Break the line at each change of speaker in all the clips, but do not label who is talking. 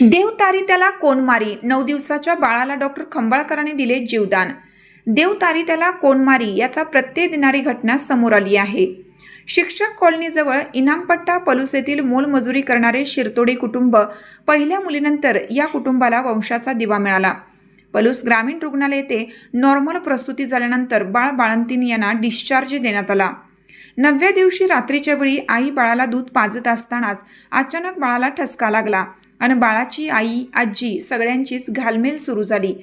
देव तारी त्याला कोण मारी नऊ दिवसाच्या बाळाला डॉक्टर खंबाळकरांनी दिले जीवदान. देव तारी त्याला कोण मारी याचा प्रत्यय देणारी घटना समोर आली आहे. शिक्षक कॉलनीजवळ इनामपट्टा पलूस येथील मोलमजुरी करणारे शिरतोडे कुटुंब पहिल्या मुलीनंतर या कुटुंबाला वंशाचा दिवा मिळाला. पलूस ग्रामीण रुग्णालय येथे नॉर्मल प्रसूती झाल्यानंतर बाळ बाळंतीन यांना डिस्चार्ज देण्यात आला. नवव्या दिवशी रात्रीच्या वेळी आई बाळाला दूध पाजत असतानाच अचानक बाळाला ठसका लागला. आणि बाळाची आई आजी सगळ्यांचीच घालमेल सुरू झाली.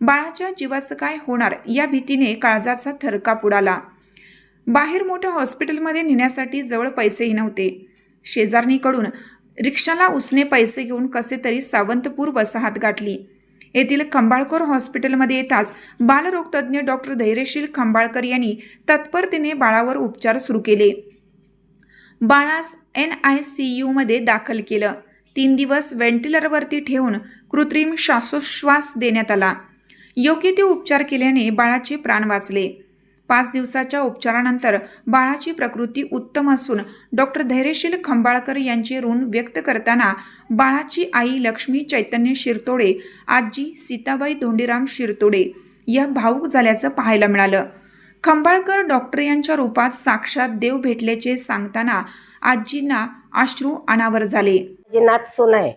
बाळाच्या जीवाचं काय होणार या भीतीने काळजाचा थरकाप उडाला. बाहेर मोठ्या हॉस्पिटलमध्ये नेण्यासाठी जवळ पैसेही नव्हते. शेजारणीकडून रिक्षाला उसने पैसे घेऊन कसे तरी सावंतपूर वसाहत गाठली. येथील खंबाळकर हॉस्पिटलमध्ये येताच बालरोगतज्ञ डॉक्टर धैर्यशील खंबाळकर यांनी तत्परतेने बाळावर उपचार सुरू केले. बाळास एन आय सी यूमध्ये दाखल केलं. तीन दिवस व्हेंटिलेटरवरती ठेवून कृत्रिम श्वासोश्वास देण्यात आला. योग्य ते उपचार केल्याने बाळाचे प्राण वाचले. पाच दिवसाच्या उपचारानंतर बाळाची प्रकृती उत्तम असून डॉक्टर धैर्यशील खंबाळकर यांचे ऋण व्यक्त करताना बाळाची आई लक्ष्मी चैतन्य शिरतोडे आजी सीताबाई धोंडीराम शिरतोडे या भाऊक झाल्याचं पाहायला मिळालं. खंबाळकर डॉक्टर यांच्या रूपात साक्षात देव भेटल्याचे सांगताना आजींना अश्रू अनावर झाले.
जी नाचसून आहे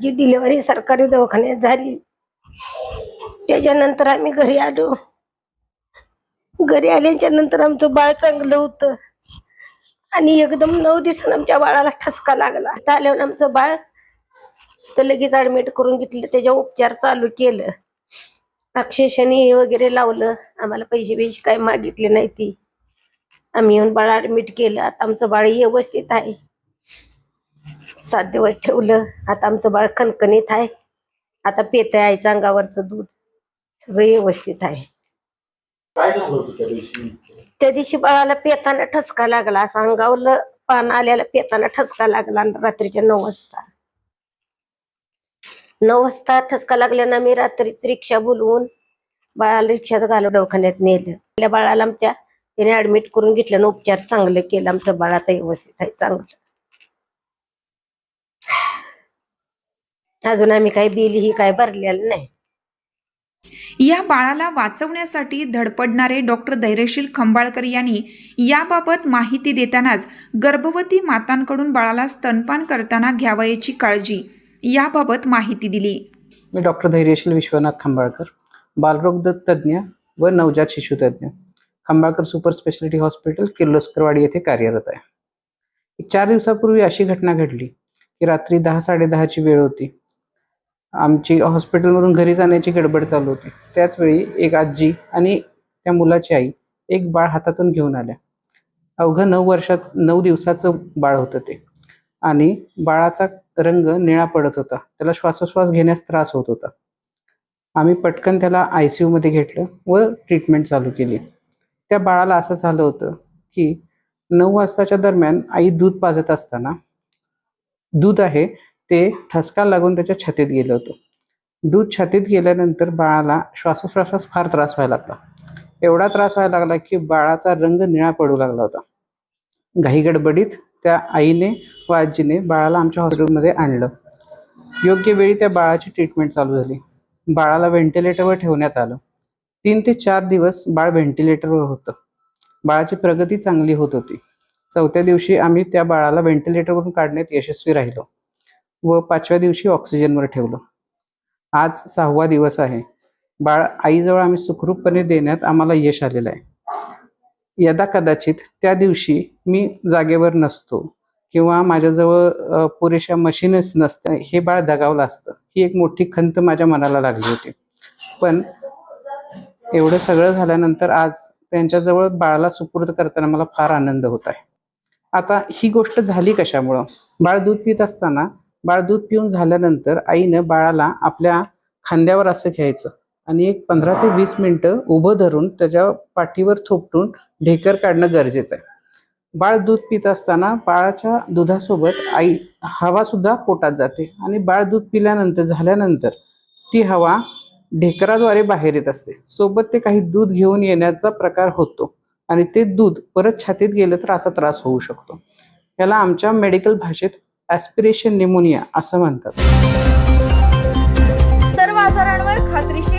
जी डिलिव्हरी सरकारी दवाखान्यात झाली त्याच्यानंतर आम्ही घरी आलो. घरी आल्याच्यानंतर आमचं बाळ चांगलं होतं. आणि एकदम नऊ दिवसानं आमच्या बाळाला ठसका लागला. आल्यावर आमचं बाळ तर लगेच ऍडमिट करून घेतलं त्याच्या उपचार चालू केलं. अक्षयशनी वगैरे लावलं. आम्हाला पैसे पैसे काय मागितले नाही ती. आम्ही येऊन बाळ ऍडमिट केलं. आता आमचं बाळ व्यवस्थित आहे. सात दिवस ठेवलं. आता आमचं बाळ कणकणीत आहे. आता पेत आहे अंगावरचं दूध. सगळं व्यवस्थित आहे.
त्या दिवशी
बाळाला पेताना ठसका लागला. असं अंगावलं पान आल्याला पेताना ठसका लागला रात्रीच्या नऊ वाजता. नऊ वाजता ठसका लागल्यानं मी रात्रीच रिक्षा बोलवून बाळाला रिक्षात घालून दवाखान्यात नेलं. त्या बाळाला आमच्या तिने ऍडमिट करून घेतल्यानं उपचार चांगलं केलं. आमचं बाळ आता व्यवस्थित आहे चांगलं. अजून आम्ही काही बिल ही काय भरलेलं नाही.
या बाळाला वाचवण्यासाठी धडपडणारे डॉक्टर धैर्यशील खंबाळकर यांनी याबाबत माहिती देतानाच गर्भवती मातांकडून बाळाला स्तनपान करताना घ्यावयाची काळजी याबाबत माहिती दिली.
मी डॉक्टर धैर्यशील विश्वनाथ खंबाळकर बालरोग तज्ज्ञ व नवजात शिशुतज्ज्ञ Khambalkar super speciality hospital Kirloskarwadi येथे कार्यरत आहे. चार दिवसापूर्वी अशी घटना घडली की रात्री दहा साडेदहाची वेळ होती. आमची हॉस्पिटलमधून घरी जाण्याची गडबड चालू होती. त्याचवेळी एक आजी आणि त्या मुलाची आई एक बाळ हातातून घेऊन आल्या. अवघं नऊ वर्षात नऊ दिवसाचं बाळ होतं ते. आणि बाळाचा रंग निळा पडत होता. त्याला श्वासोश्वास घेण्यास त्रास होत होता. आम्ही पटकन त्याला आय सी यूमध्ये घेतलं व ट्रीटमेंट चालू केली. त्या बाळाला असं झालं होतं की नऊ वाजताच्या दरम्यान आई दूध पाजत असताना दूध आहे ते ठसका लागून त्याच्या छातीत गेलं होतं. दूध छातीत गेल्यानंतर बाळाला श्वासोश्वासास फार त्रास व्हायला लागला. एवढा त्रास व्हायला लागला की बाळाचा रंग निळा पडू लागला होता. घाई गडबडीत त्या आईने व आजीने बाळाला आमच्या हॉस्पिटलमध्ये आणलं. योग्य वेळी त्या बाळाची ट्रीटमेंट चालू झाली. बाळाला व्हेंटिलेटरवर ठेवण्यात आलं. तीन ते चार दिवस बाळ व्हेंटिलेटरवर होतं. बाळाची प्रगती चांगली होत होती. चौथ्या दिवशी आम्ही त्या बाळाला व्हेंटिलेटरवरून काढण्यात यशस्वी राहिलो व पाचव्या दिवशी ऑक्सिजनवर ठेवलं. आज सहावा दिवस आहे. बाळ आईजवळ आम्ही सुखरूपपणे देण्यात आम्हाला यश आलेलं आहे. यदा कदाचित त्या दिवशी मी जागेवर नसतो किंवा माझ्याजवळ पुरेशा मशीनच नसतं हे बाळ दगावलं असतं. ही एक मोठी खंत माझ्या मनाला लागली होती. पण एवढं सगळं झाल्यानंतर आज त्यांच्याजवळ बाळाला सुपूर्द करताना मला फार आनंद होत आहे. आता ही गोष्ट झाली कशामुळं? बाळ दूध पित असताना बाळ दूध पिऊन झाल्यानंतर आईनं बाळाला आपल्या खांद्यावर असं घ्यायचं. आणि एक पंधरा ते वीस मिनिटं उभं धरून त्याच्या पाठीवर थोपटून ढेकर काढणं गरजेचं आहे. बाळ दूध पित असताना बाळाच्या दुधासोबत आई हवासुद्धा पोटात जाते आणि बाळ दूध पिल्यानंतर झाल्यानंतर ती हवा ढेकराद्वारे बाहेर येत असते. सोबत ते काही दूध घेऊन येण्याचा प्रकार होतो आणि ते दूध परत छातीत गेलं तर असा त्रास होऊ शकतो. याला आमच्या मेडिकल भाषेत ॲस्पिरेशन निमोनिया असं म्हणतात.